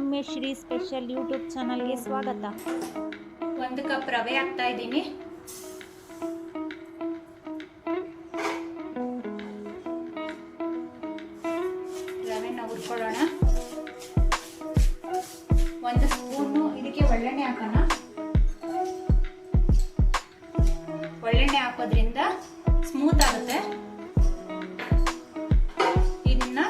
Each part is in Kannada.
ಸೌಮ್ಯಶ್ರೀ ಸ್ಪೆಷಲ್ ಯೂಟ್ಯೂಬ್ ಚಾನಲ್ಗೆ ಸ್ವಾಗತ. ಒಂದು ಕಪ್ ರವೆ ಹಾಕ್ತಾ ಇದ್ದೀನಿ. ರವೆನ ಹುರ್ಕೊಳ್ಳೋಣ. ಒಂದು ಸ್ಪೂನು ಇದಕ್ಕೆ ಒಳ್ಳೆಣ್ಣೆ ಹಾಕೋಣ. ಒಳ್ಳೆಣ್ಣೆ ಹಾಕೋದ್ರಿಂದ ಸ್ಮೂತ್ ಆಗುತ್ತೆ. ಇದನ್ನ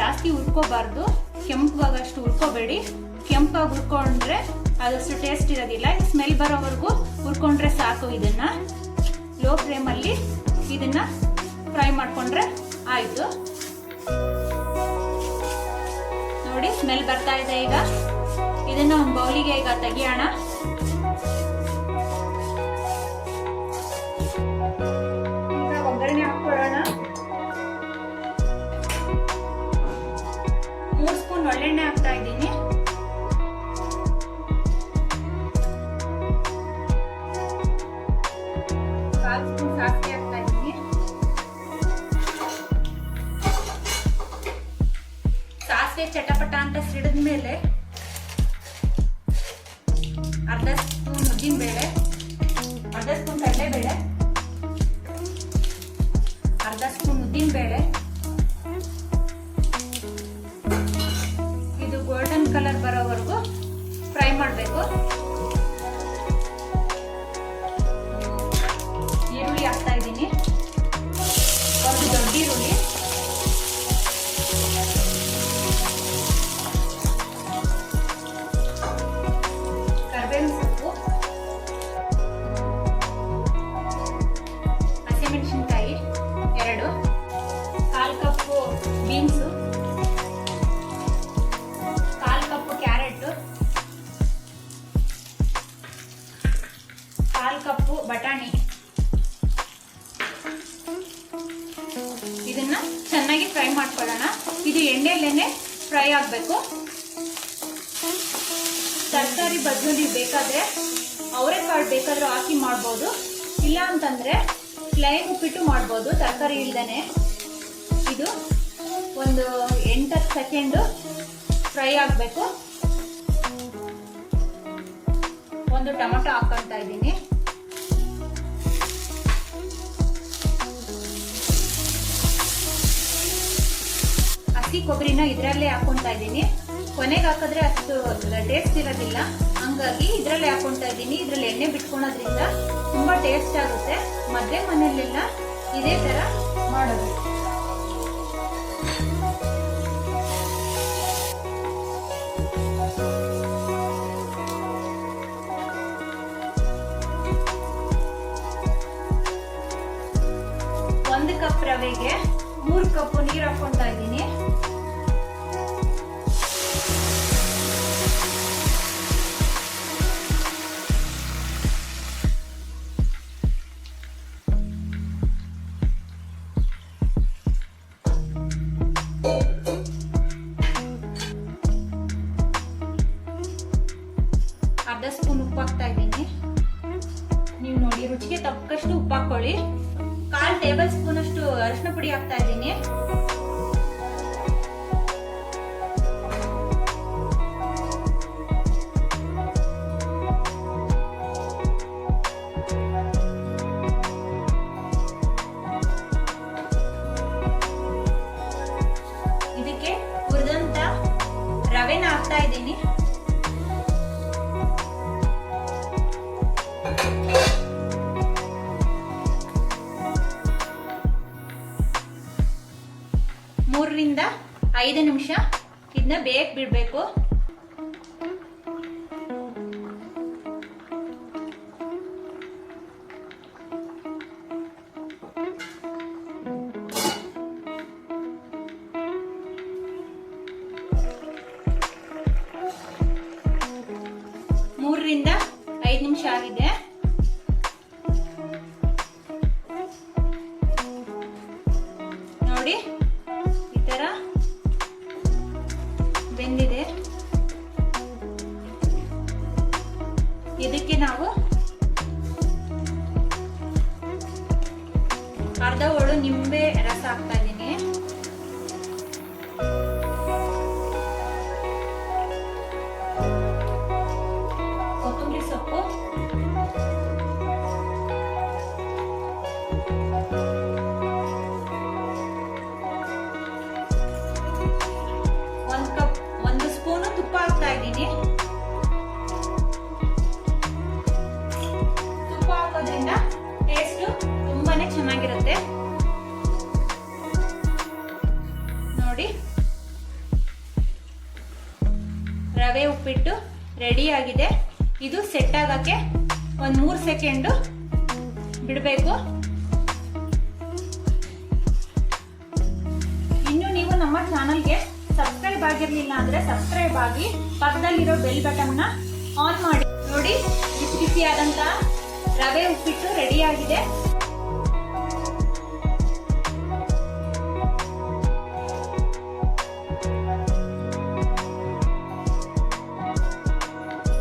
ಜಾಸ್ತಿ ಹುರ್ಕೋಬಾರ್ದು. ಕೆಂಪಗಾಗಷ್ಟು ಹುರ್ಕೋಬೇಡಿ. ಕೆಂಪಾಗಿ ಹುರ್ಕೊಂಡ್ರೆ ಅದಷ್ಟು ಟೇಸ್ಟ್ ಇರೋದಿಲ್ಲ. ಸ್ಮೆಲ್ ಬರೋವರೆಗೂ ಹುರ್ಕೊಂಡ್ರೆ ಸಾಕು ಇದನ್ನ. ಲೋ ಫ್ಲೇಮಲ್ಲಿ ಇದನ್ನ ಫ್ರೈ ಮಾಡಿಕೊಂಡ್ರೆ ಆಯ್ತು. ನೋಡಿ ಸ್ಮೆಲ್ ಬರ್ತಾ ಇದೆ ಈಗ. ಇದನ್ನ ಒಂದು ಬೌಲಿಗೆ ಈಗ ತೆಗಿಯೋಣ. ಒಳ್ಳೆಣ್ಣೆ ಹಾಕ್ತಾ ಇದ್ದೀನಿ. ಸಾಸಿವೆ ಹಾಕ್ತಾ ಇದ್ದೀನಿ. ಸಾಸಿವೆ ಚಟಪಟ ಅಂತ ಸಿಡಿದ ಮೇಲೆ ಅರ್ಧ ಸ್ಪೂನ್ ಉದ್ದಿನ ಬೇಳೆ, ಅರ್ಧ ಸ್ಪೂನ್ ಕಡಲೆಬೇಳೆ, ಅರ್ಧ ಸ್ಪೂನ್ ಉದ್ದಿನ ಬೇಳೆ ಕಲರ್ ಬರೋವರೆಗೂ ಫ್ರೈ ಮಾಡಬೇಕು. ಈರುಳ್ಳಿ ಹಾಕ್ತಾ ಇದ್ದೀನಿ. ಒಂದು ದೊಡ್ಡ ಈರುಳ್ಳಿ. ಕರಿಬೇವಿನ ಸೊಪ್ಪು. ಹಸಿಮೆಣಸಿನ್ಕಾಯಿ ಎರಡು. ಕಾಲು ಕಪ್ಪು ಬೀನ್ಸು. ಕಾಲು ಕಪ್ಪು ಬಟಾಣಿ. ಇದನ್ನ ಚೆನ್ನಾಗಿ ಫ್ರೈ ಮಾಡ್ಕೊಳ್ಳೋಣ. ಇದು ಎಣ್ಣೆಯಲ್ಲೇನೆ ಫ್ರೈ ಆಗಬೇಕು. ತರಕಾರಿ ಬದಲು ನೀವು ಬೇಕಾದ್ರೆ ಅವರೆಕಾಳು ಬೇಕಾದ್ರೂ ಹಾಕಿ ಮಾಡ್ಬೋದು. ಇಲ್ಲ ಅಂತಂದ್ರೆ ಪ್ಲೈನ್ ಉಪ್ಪಿಟ್ಟು ಮಾಡ್ಬೋದು, ತರಕಾರಿ ಇಲ್ದೇನೆ. ಇದು ಒಂದು ಎಂಟತ್ತು ಸೆಕೆಂಡು ಫ್ರೈ ಆಗಬೇಕು. ಒಂದು ಟೊಮೊಟೊ ಹಾಕೊಂತ ಇದ್ದೀನಿ. ಹಸಿ ಕೊಬ್ಬರಿನ ಇದರಲ್ಲೇ ಹಾಕೊತಾ ಇದ್ದೀನಿ. ಕೊನೆಗೆ ಹಾಕಿದ್ರೆ ಅಷ್ಟು ಟೇಸ್ಟ್ ಇರೋದಿಲ್ಲ. ಹಂಗಾಗಿ ಇದರಲ್ಲೇ ಹಾಕೊತಾ ಇದ್ದೀನಿ. ಇದರಲ್ಲಿ ಎಣ್ಣೆ ಬಿಟ್ಕೊಳೋದ್ರಿಂದ ತುಂಬ ಟೇಸ್ಟ್ ಆಗುತ್ತೆ. ಮದುವೆ ಮನೆಯಲ್ಲೆಲ್ಲ ಇದೇ ಥರ ಮಾಡೋದು. ರುಚಿಗೆ ತಕ್ಕಷ್ಟು ಉಪ್ಪು ಹಾಕೊಳ್ಳಿ ಕಾಲ್ ಟೇಬಲ್ ಸ್ಪೂನ್ ಅಷ್ಟು ಅರಿಶಿನ ಪುಡಿ ಹಾಕ್ತಾ ಇದ್ದೀನಿ. ಇದಕ್ಕೆ ಹುರಿದಂತ ರವೆನ ಹಾಕ್ತಾ ಇದ್ದೀನಿ. ಮೂರರಿಂದ ಐದು ನಿಮಿಷ ಇದನ್ನ ಬೇಗ ಬಿಡಬೇಕು. ಮೂರರಿಂದ ಐದು ನಿಮಿಷ ಆಗಿದೆ. ಒಂದು ಕಪ್, ಒಂದು ಸ್ಪೂನು ತುಪ್ಪ ಹಾಕ್ತಾ ಇದ್ದೀನಿ. ತುಪ್ಪ ಹಾಕೋದ್ರಿಂದ ಟೇಸ್ಟು ತುಂಬಾನೇ ಚೆನ್ನಾಗಿರುತ್ತೆ. ನೋಡಿ. ರವೆ ಉಪ್ಪಿಟ್ಟು ರೆಡಿ ಆಗಿದೆ. ಇದು ಸೆಟ್ ಆಗೋಕ್ಕೆ ಒಂದು ಮೂರು ಸೆಕೆಂಡು ಬಿಡಬೇಕು. ಚಾನಲ್ಗೆ ಸಬ್ಸ್ಕ್ರೈಬ್ ಆಗಿರ್ಲಿಲ್ಲ ಅಂದ್ರೆ ಸಬ್ಸ್ಕ್ರೈಬ್ ಆಗಿ ಪಕ್ಕದಲ್ಲಿರೋ ಬೆಲ್ ಬಟನ್ನ ಆನ್ ಮಾಡಿ. ನೋಡಿ ಬಿಸಿ ಬಿಸಿಯಾದಂಥ ರವೆ ಉಪ್ಪಿಟ್ಟು ರೆಡಿ ಆಗಿದೆ.